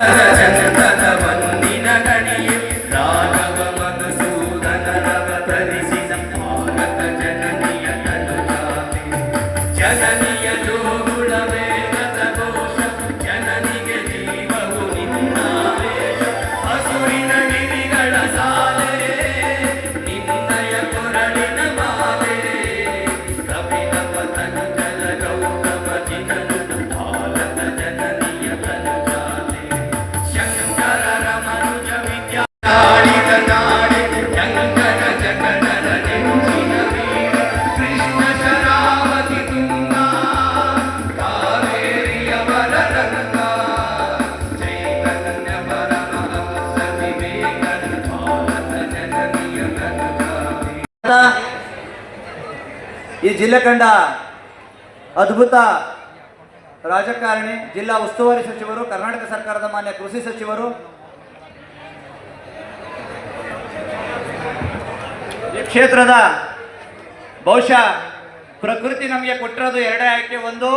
Thank you. ಈ ಜಿಲ್ಲೆ ಕಂಡ ಅದ್ಭುತ ರಾಜಕಾರಣಿ ಜಿಲ್ಲಾ ಉಸ್ತುವಾರಿ ಸಚಿವರು, ಕರ್ನಾಟಕ ಸರ್ಕಾರದ ಮಾನ್ಯ ಕೃಷಿ ಸಚಿವರು. ಈ ಕ್ಷೇತ್ರದ ಬಹುಶಃ ಪ್ರಕೃತಿ ನಮಗೆ ಕೊಟ್ಟಿರೋದು ಎರಡೇ ಆಯ್ಕೆ. ಒಂದು,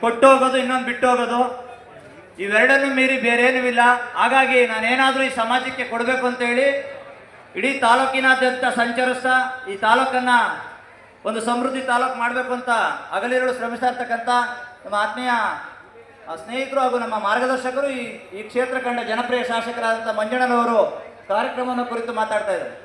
ಕೊಟ್ಟೋಗೋದು, ಇನ್ನೊಂದು ಬಿಟ್ಟು ಹೋಗೋದು ಇವೆರಡನ್ನು ಮೀರಿ ಬೇರೇನೂ ಇಲ್ಲ. ಹಾಗಾಗಿ ನಾನೇನಾದರೂ ಈ ಸಮಾಜಕ್ಕೆ ಕೊಡಬೇಕು ಅಂತೇಳಿ ಇಡೀ ತಾಲೂಕಿನಾದ್ಯಂತ ಸಂಚರಿಸ್ತಾ ಈ ತಾಲೂಕನ್ನ ಒಂದು ಸಮೃದ್ಧಿ ತಾಲೂಕು ಮಾಡಬೇಕು ಅಂತ ಹಗಲಿರುಳು ಶ್ರಮಿಸ್ತಾ ಇರ್ತಕ್ಕಂಥ ನಮ್ಮ ಆತ್ಮೀಯ ಸ್ನೇಹಿತರು ಹಾಗೂ ನಮ್ಮ ಮಾರ್ಗದರ್ಶಕರು ಈ ಈ ಕ್ಷೇತ್ರ ಕಂಡ ಜನಪ್ರಿಯ ಶಾಸಕರಾದಂಥ ಮಂಜಣ್ಣನವರು ಕಾರ್ಯಕ್ರಮವನ್ನು ಕುರಿತು ಮಾತಾಡ್ತಾ ಇದ್ದಾರೆ.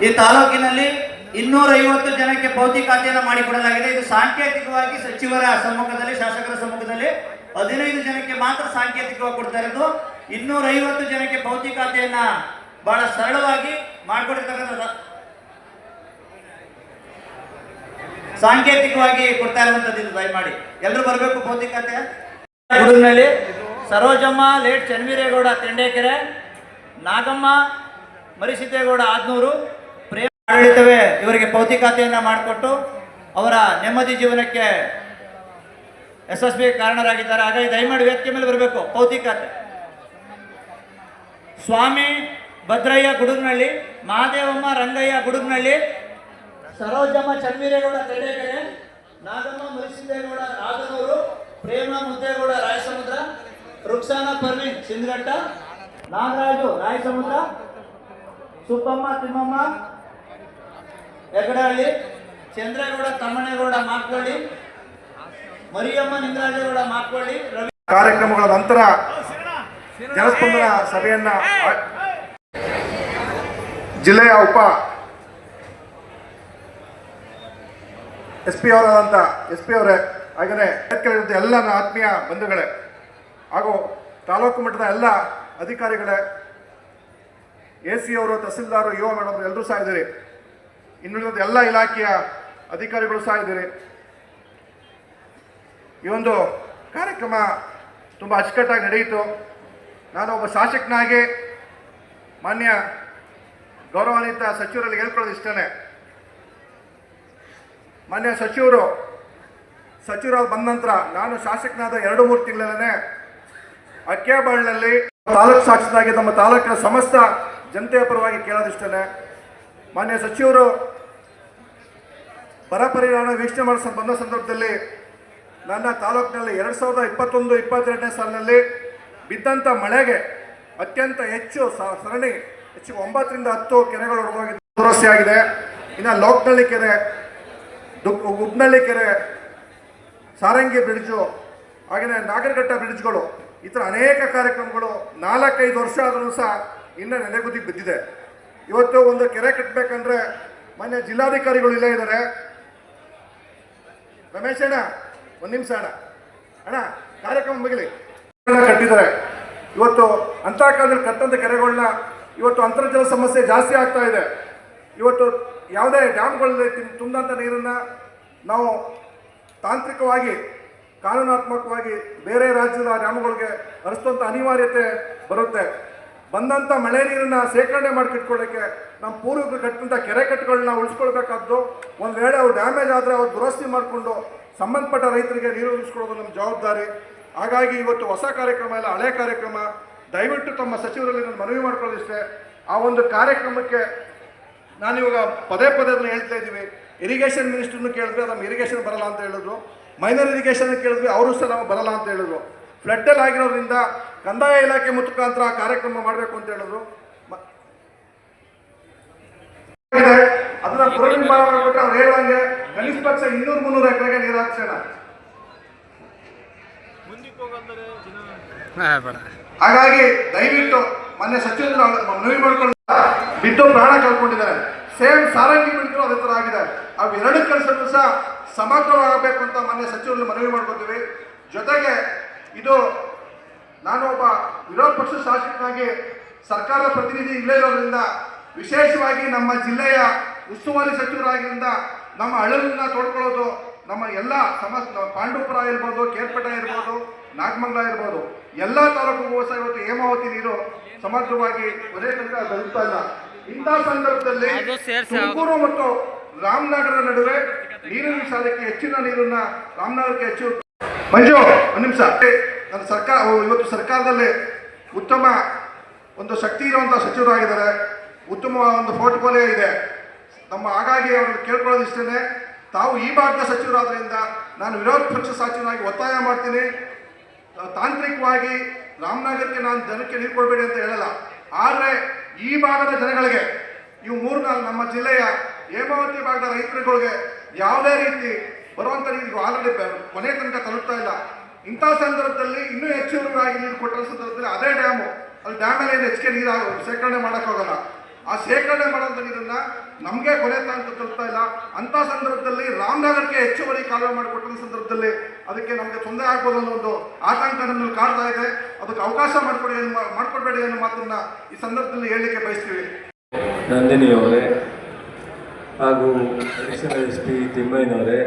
ಈ ತಾಲೂಕಿನಲ್ಲಿ ಇನ್ನೂರ ಐವತ್ತು ಜನಕ್ಕೆ ಭೌತಿಕಾತೆಯನ್ನು ಮಾಡಿಕೊಡಲಾಗಿದೆ. ಇದು ಸಾಂಕೇತಿಕವಾಗಿ ಸಚಿವರ ಸಮ್ಮುಖದಲ್ಲಿ, ಶಾಸಕರ ಸಮ್ಮುಖದಲ್ಲಿ ಹದಿನೈದು ಜನಕ್ಕೆ ಮಾತ್ರ ಸಾಂಕೇತಿಕವಾಗಿ ಕೊಡ್ತಾ ಇರೋದು ಇನ್ನೂರ ಐವತ್ತು ಜನಕ್ಕೆ ಭೌತಿಕಾತೆಯನ್ನ ಬಹಳ ಸರಳವಾಗಿ ಮಾಡಿಕೊಡಿರ್ತಕ್ಕಂಥ ಸಾಂಕೇತಿಕವಾಗಿ ಕೊಡ್ತಾ ಇರುವಂತದ್ದು ಇದು ದಯಮಾಡಿ. ಎಲ್ಲರೂ ಬರಬೇಕು ಭೌತಿಕ ಗುಡುಗಿನಲ್ಲಿ ಸರೋಜಮ್ಮ, ಲೇಟ್ ಚನ್ವೀರೇಗೌಡ ತೆಂಡೇಕೆರೆ, ನಾಗಮ್ಮ, ಮರಿಸಿದ್ದೇಗೌಡ, ಆದ್ನೂರು. ಆಡಳಿತವೇ ಇವರಿಗೆ ಭೌತಿಕಾತೆಯನ್ನ ಮಾಡಿಕೊಟ್ಟು ಅವರ ನೆಮ್ಮದಿ ಜೀವನಕ್ಕೆ ಯಶಸ್ವಿ ಕಾರಣರಾಗಿದ್ದಾರೆ. ಹಾಗಾಗಿ ದಯಮಾಡಿ ವೇದಿಕೆ ಮೇಲೆ ಬರಬೇಕು. ಪೌತಿಕಾತೆ ಸ್ವಾಮಿ ಭದ್ರಯ್ಯ ಗುಡುಗ್ನಳ್ಳಿ ಮಹಾದೇವಮ್ಮ ರಂಗಯ್ಯ ಗುಡುಗ್ನಳ್ಳಿ ಸರೋಜಮ್ಮ ಚನ್ವೀರೇಗೌಡ ತೆಂಡೇಕೆರೆ ನಾಗಮ್ಮ ಮರಿಸಿದ್ದೇಗೌಡ ಆದನೂರು ಪ್ರೇಮ ಮುದ್ದೇಗೌಡ ರಾಯಸಮುದ್ರ, ರುಕ್ಸಾನ ಪರ್ವಿನ್ ಸಿಂಧಘಟ್ಟ ನಾಗರಾಜು ರಾಯಸಮುದ್ರ, ಸುಬ್ಬಮ್ಮ ತಿಮ್ಮಮ್ಮ ಹೆಗಡಹಳ್ಳಿ ಚಂದ್ರೇಗೌಡ, ತಮ್ಮಣ್ಣೇಗೌಡ ಮಾಕ್ಕೊಳ್ಳಿ ಮರಿಯಮ್ಮ, ನಿಂಗರಾಜೇಗೌಡ ಮಾಕ್ವಳ್ಳಿ ರವಿ ಕಾರ್ಯಕ್ರಮಗಳ ನಂತರ ಜನಸ್ಪಂದನ ಸಭೆಯನ್ನ ಜಿಲ್ಲೆಯ ಉಪ ಎಸ್ ಪಿ ಅವರಾದಂಥ ಎಸ್ ಪಿ ಅವರೇ ಹಾಗೆಯೇ ಎಲ್ಲ ಆತ್ಮೀಯ ಬಂಧುಗಳೇ, ಹಾಗೂ ತಾಲೂಕು ಮಟ್ಟದ ಎಲ್ಲ ಅಧಿಕಾರಿಗಳೇ, ಎ ಸಿ ಅವರು, ತಹಸೀಲ್ದಾರು, ಯುವ ಮೇಡಮ್ ಎಲ್ಲರೂ ಸಹ ಇದ್ದೀರಿ. ಇನ್ನುಳಿದ ಎಲ್ಲ ಇಲಾಖೆಯ ಅಧಿಕಾರಿಗಳು ಸಹ ಇದ್ದಾರೆ. ಈ ಒಂದು ಕಾರ್ಯಕ್ರಮ ತುಂಬ ಅಚ್ಚುಕಟ್ಟಾಗಿ ನಡೆಯಿತು. ನಾನು ಒಬ್ಬ ಶಾಸಕನಾಗಿ ಮಾನ್ಯ ಗೌರವಾನ್ವಿತ ಸಚಿವರಲ್ಲಿ ಹೇಳ್ಕೊಳ್ಳೋದು ಇಷ್ಟನೇ. ಮಾನ್ಯ ಸಚಿವರು, ಸಚಿವರಾಗಿ ಬಂದ ನಂತರ ನಾನು ಶಾಸಕನಾದ ಎರಡು ಮೂರು ತಿಂಗಳಲ್ಲೇ ಅಕ್ಕಿಯಾಬಾಳ್ನಲ್ಲಿ ತಾಲೂಕು ಶಾಸಕನಾಗಿ ನಮ್ಮ ತಾಲೂಕಿನ ಸಮಸ್ತ ಜನತೆಯ ಪರವಾಗಿ ಕೇಳೋದಿಷ್ಟೇ ಮಾನ್ಯ ಸಚಿವರು, ಬರ ಪರಿಣಾಮ ವೀಕ್ಷಣೆ ಮಾಡೋ ಬಂದ ಸಂದರ್ಭದಲ್ಲಿ ನನ್ನ ತಾಲೂಕಿನಲ್ಲಿ ಎರಡು ಸಾವಿರದ ಇಪ್ಪತ್ತೊಂದು, ಇಪ್ಪತ್ತೆರಡನೇ ಸಾಲಿನಲ್ಲಿ ಬಿದ್ದಂಥ ಮಳೆಗೆ ಅತ್ಯಂತ ಹೆಚ್ಚು ಸರಣಿ, ಹೆಚ್ಚು ಒಂಬತ್ತರಿಂದ ಹತ್ತು ಕೆರೆಗಳು ಒಡೆದೋಗಿ ದುರಸ್ತಿ ಆಗಿದೆ. ಇನ್ನು ಲೋಕ್ನಳ್ಳಿ ಕೆರೆ ಉಬ್ನಳ್ಳಿ ಕೆರೆ, ಸಾರಂಗಿ ಬ್ರಿಡ್ಜು ಹಾಗೆಯೇ ನಾಗರಘಟ್ಟ ಬ್ರಿಡ್ಜ್ಗಳು, ಈ ಥರ ಅನೇಕ ಕಾರ್ಯಕ್ರಮಗಳು ನಾಲ್ಕೈದು ವರ್ಷ ಆದರೂ ಸಹ ಇನ್ನೂ ನೆನೆಗುದಿಗೆ ಬಿದ್ದಿದೆ. ಇವತ್ತು ಒಂದು ಕೆರೆ ಕಟ್ಟಬೇಕಂದ್ರೆ ಮೊನ್ನೆ ಜಿಲ್ಲಾಧಿಕಾರಿಗಳು ಇಲ್ಲೇ ಇದ್ದಾರೆ. ರಮೇಶ್ ಅಣ್ಣ, ಒಂದು ನಿಮಿಷ ಅಣ್ಣ. ಅಣ್ಣ, ಕಾರ್ಯಕ್ರಮ ಮುಗಿಲಿ. ಕಟ್ಟಿದ್ದಾರೆ. ಇವತ್ತು ಅಂತ ಕಾಲದಲ್ಲಿ ಕಟ್ಟಂತ ಕೆರೆಗಳನ್ನ ಇವತ್ತು ಅಂತರ್ಜಲ ಸಮಸ್ಯೆ ಜಾಸ್ತಿ ಆಗ್ತಾ ಇದೆ. ಇವತ್ತು ಯಾವುದೇ ಡ್ಯಾಮ್ಗಳಲ್ಲಿ ತುಂಬಂತ ನೀರನ್ನು ನಾವು ತಾಂತ್ರಿಕವಾಗಿ, ಕಾನೂನಾತ್ಮಕವಾಗಿ ಬೇರೆ ರಾಜ್ಯದ ಡ್ಯಾಮ್ಗಳಿಗೆ ಹರಿಸುವಂಥ ಅನಿವಾರ್ಯತೆ ಬರುತ್ತೆ. ಬಂದಂಥ ಮಳೆ ನೀರನ್ನು ಶೇಖರಣೆ ಮಾಡಿ ಇಟ್ಕೊಳ್ಳೋಕ್ಕೆ ನಮ್ಮ ಪೂರ್ವಿಕರು ಕಟ್ಟಿದಂಥ ಕೆರೆ ಕಟ್ಟುಗಳನ್ನ ಉಳಿಸ್ಕೊಳ್ಬೇಕಾದ್ದು. ಒಂದು ವೇಳೆ ಅವ್ರು ಡ್ಯಾಮೇಜ್ ಆದರೆ ಅವ್ರು ದುರಸ್ತಿ ಮಾಡಿಕೊಂಡು ಸಂಬಂಧಪಟ್ಟ ರೈತರಿಗೆ ನೀರು ಉಳಿಸ್ಕೊಳ್ಳೋದು ನಮ್ಮ ಜವಾಬ್ದಾರಿ. ಹಾಗಾಗಿ ಇವತ್ತು ಹೊಸ ಕಾರ್ಯಕ್ರಮ ಇಲ್ಲ, ಹಳೆ ಕಾರ್ಯಕ್ರಮ. ದಯವಿಟ್ಟು ತಮ್ಮ ಸಚಿವರಲ್ಲಿ ನಾನು ಮನವಿ ಮಾಡ್ಕೊಳ್ಳೋದಿಷ್ಟೇ. ಆ ಒಂದು ಕಾರ್ಯಕ್ರಮಕ್ಕೆ ನಾನಿವಾಗ ಪದೇ ಪದೇ ಅದನ್ನು ಹೇಳ್ತಾ ಇದ್ದೀವಿ. ಇರಿಗೇಷನ್ ಮಿನಿಸ್ಟ್ರನ್ನು ಕೇಳಿದ್ರೆ ನಮ್ಮ ಇರಿಗೇಷನ್ ಬರಲ್ಲ ಅಂತ ಹೇಳಿದ್ರು. ಮೈನರ್ ಇರಿಗೇಷನ್ ಕೇಳಿದ್ವಿ ಅವರು ಸಹ ನಾವು ಬರಲ್ಲ ಅಂತ ಹೇಳಿದ್ರು. ಫ್ಲಡ್ಡಲ್ಲಿ ಆಗಿರೋದ್ರಿಂದ ಕಂದಾಯ ಇಲಾಖೆ ಮುಖಾಂತರ ಕಾರ್ಯಕ್ರಮ ಮಾಡಬೇಕು ಅಂತ ಹೇಳಿದ್ರು. ಅದನ್ನ ಪುನರ್ನಿರ್ಮಾಣ ಮಾಡ್ಬಿಟ್ರೆ ಅವ್ರು ಹೇಳಂಗೆ ಕನಿಷ್ಠ ಪಕ್ಷ ಇನ್ನೂರು ಮುನ್ನೂರು ಎಕರೆಗೆ ನೀರು ಹಾಕ್ಸೋಣ. ಹಾಗಾಗಿ ದಯವಿಟ್ಟು ಮೊನ್ನೆ ಸಚಿವರು ಮನವಿ ಮಾಡ್ಕೊಂಡು ಬಿದ್ದು ಪ್ರಾಣ ಕಳ್ಕೊಂಡಿದ್ದಾರೆ. ಸೇಮ್ ಸಾರಂಗಿ ಬಿಡ್ತು ಅದೇ ಥರ ಆಗಿದೆ. ಅವು ಎರಡು ಸಹ ಸಮಗ್ರವಾಗಬೇಕು ಅಂತ ಮೊನ್ನೆ ಸಚಿವರಲ್ಲಿ ಮನವಿ ಮಾಡ್ಕೊತೀವಿ. ಜೊತೆಗೆ ಇದು ನಾನು ಒಬ್ಬ ವಿರೋಧ ಪಕ್ಷ ಶಾಸಕನಾಗಿ ಸರ್ಕಾರ ಪ್ರತಿನಿಧಿ ಇಲ್ಲೇ ಇರೋದ್ರಿಂದ ವಿಶೇಷವಾಗಿ ನಮ್ಮ ಜಿಲ್ಲೆಯ ಉಸ್ತುವಾರಿ ಸಚಿವರಾಗಿಂದ ನಮ್ಮ ಅಳಲನ್ನ ತೋಡ್ಕೊಳ್ಳೋದು ನಮ್ಮ ಎಲ್ಲ ಸಮಸ್ ಪಾಂಡುಪುರ ಪಾಂಡವಪುರ ಇರ್ಬೋದು ಕೇರ್ಪೇಟ ಇರ್ಬೋದು ನಾಗಮಂಗಲ ಇರ್ಬೋದು ಎಲ್ಲ ತಾಲೂಕು ಸಹ ಇವತ್ತು ಹೇಮಾವತಿ ನೀರು ಸಮಗ್ರವಾಗಿ ಕೊನೆ ತನಕ ತಲುಪ್ತಾ ಇಲ್ಲ. ಇಂಥ ಸಂದರ್ಭದಲ್ಲಿ ತುಮಕೂರು ಮತ್ತು ರಾಮನಗರ ನಡುವೆ ನೀರಿನ ಸಾಲಕ್ಕೆ ಹೆಚ್ಚಿನ ನೀರನ್ನ ರಾಮನಗರಕ್ಕೆ ಹೆಚ್ಚು ಮಂಜು ಒಂದು ನಿಮಿಷ. ನನ್ನ ಸರ್ಕಾರ ಇವತ್ತು ಸರ್ಕಾರದಲ್ಲಿ ಉತ್ತಮ ಒಂದು ಶಕ್ತಿ ಇರುವಂಥ ಸಚಿವರಾಗಿದ್ದಾರೆ ಉತ್ತಮ ಒಂದು ಪೋರ್ಟ್ಫೋಲಿಯೋ ಇದೆ. ನಮ್ಮ ಹಾಗಾಗಿ ಅವ್ರನ್ನ ಕೇಳ್ಕೊಳ್ಳೋದು ಇಷ್ಟೇ ತಾವು ಈ ಭಾಗದ ಸಚಿವರಾದ್ರಿಂದ ನಾನು ವಿರೋಧ ಪಕ್ಷ ಸಚಿವನಾಗಿ ಒತ್ತಾಯ ಮಾಡ್ತೀನಿ. ತಾಂತ್ರಿಕವಾಗಿ ರಾಮನಗರಕ್ಕೆ ನಾನು ಜನಕ್ಕೆ ನೀರು ಕೊಡಬೇಡಿ ಅಂತ ಹೇಳಲ್ಲ. ಆದರೆ ಈ ಭಾಗದ ಜನಗಳಿಗೆ, ಇವು ಮೂರು ನಾಲ್ಕು ನಮ್ಮ ಜಿಲ್ಲೆಯ ಹೇಮಾವತಿ ಭಾಗದ ರೈತರುಗಳಿಗೆ ಯಾವುದೇ ರೀತಿ ಬರುವಂಥ ಆಲ್ರೆಡಿ ಕೊನೆ ತನಕ ತಲುಪ್ತಾ ಇಲ್ಲ. ಇಂಥ ಸಂದರ್ಭದಲ್ಲಿ ಇನ್ನೂ ಹೆಚ್ಚುವರಿಯಾಗಿ ನೀರು ಕೊಟ್ಟರ ಸಂದರ್ಭದಲ್ಲಿ ಅದೇ ಡ್ಯಾಮು. ಅಲ್ಲಿ ಡ್ಯಾಮಲ್ಲಿ ಏನು ಹೆಚ್ಚಿಗೆ ನೀರು ಶೇಖರಣೆ ಮಾಡೋಕ್ಕಾಗಲ್ಲ. ಆ ಶೇಖರಣೆ ಮಾಡೋಂಥ ನೀರನ್ನು ನಮಗೆ ಕೊನೆ ತನಕ ತಲುಪ್ತಾ ಇಲ್ಲ. ಅಂಥ ಸಂದರ್ಭದಲ್ಲಿ ರಾಮನಗರಕ್ಕೆ ಹೆಚ್ಚುವರಿ ಕಾಲುವೆ ಮಾಡಿಕೊಟ್ಟ ಸಂದರ್ಭದಲ್ಲಿ ಅದಕ್ಕೆ ನಮಗೆ ತೊಂದರೆ ಆಗ್ಬೋದು ಅನ್ನೋ ಒಂದು ಆತಂಕ ನಮ್ಮಲ್ಲಿ ಕಾಡ್ತಾ ಇದೆ. ಅದಕ್ಕೆ ಅವಕಾಶ ಮಾಡಿಕೊಡಿ ಮಾಡಿಕೊಡ್ಬೇಡಿ ಅನ್ನೋ ಮಾತನ್ನ ಈ ಸಂದರ್ಭದಲ್ಲಿ ಹೇಳಲಿಕ್ಕೆ ಬಯಸ್ತೀವಿ. ನಂದಿನಿ ಅವರೇ ಹಾಗೂ ಎಸ್ ಪಿ ತಿಮ್ಮಯ್ಯನವರೇ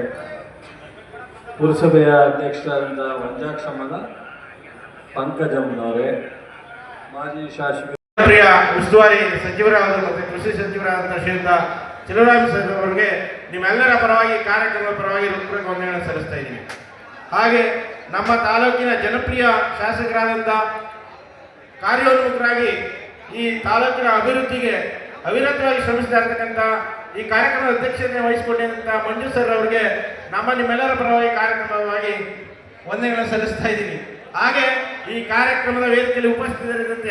ಪುರಸಭೆಯ ಅಧ್ಯಕ್ಷರಾದಂಥ ವಂಜಾಕ್ಷಮ್ಮನ ಪಂಕಜಮ್ಮನವರೇ, ಮಾಜಿ ಶಾಸಕ ಪ್ರಿಯ ಉಸ್ತುವಾರಿ ಸಚಿವರಾದ ಮತ್ತು ಕೃಷಿ ಸಚಿವರಾದಂಥ ಶ್ರೀಯುತ ಚಿಲರಾಮ ಸರ್ ಅವರಿಗೆ ನಿಮ್ಮೆಲ್ಲರ ಪರವಾಗಿ ಕಾರ್ಯಕ್ರಮದ ಪರವಾಗಿ ಹೃತ್ಪೂರ್ವಕ ವಂದನೆಗಳನ್ನು ಸಲ್ಲಿಸ್ತಾ ಇದ್ದೀನಿ. ಹಾಗೆ ನಮ್ಮ ತಾಲೂಕಿನ ಜನಪ್ರಿಯ ಶಾಸಕರಾದಂಥ ಕಾರ್ಯೋನ್ಮುಖರಾಗಿ ಈ ತಾಲೂಕಿನ ಅಭಿವೃದ್ಧಿಗೆ ಅವಿರತವಾಗಿ ಶ್ರಮಿಸ್ತಾ ಇರ್ತಕ್ಕಂಥ ಈ ಕಾರ್ಯಕ್ರಮದ ಅಧ್ಯಕ್ಷತೆ ವಹಿಸಿಕೊಂಡಿದ್ದಂಥ ಮಂಜು ಸರ್ ಅವರಿಗೆ ನಮ್ಮ ನಿಮ್ಮೆಲ್ಲರ ಪರವಾಗಿ ಕಾರ್ಯಕ್ರಮವಾಗಿ ವಂದನೆಗಳನ್ನು ಸಲ್ಲಿಸ್ತಾ ಇದ್ದೀನಿ. ಹಾಗೆ ಈ ಕಾರ್ಯಕ್ರಮದ ವೇದಿಕೆಯಲ್ಲಿ ಉಪಸ್ಥಿತರಿದ್ದಂತೆ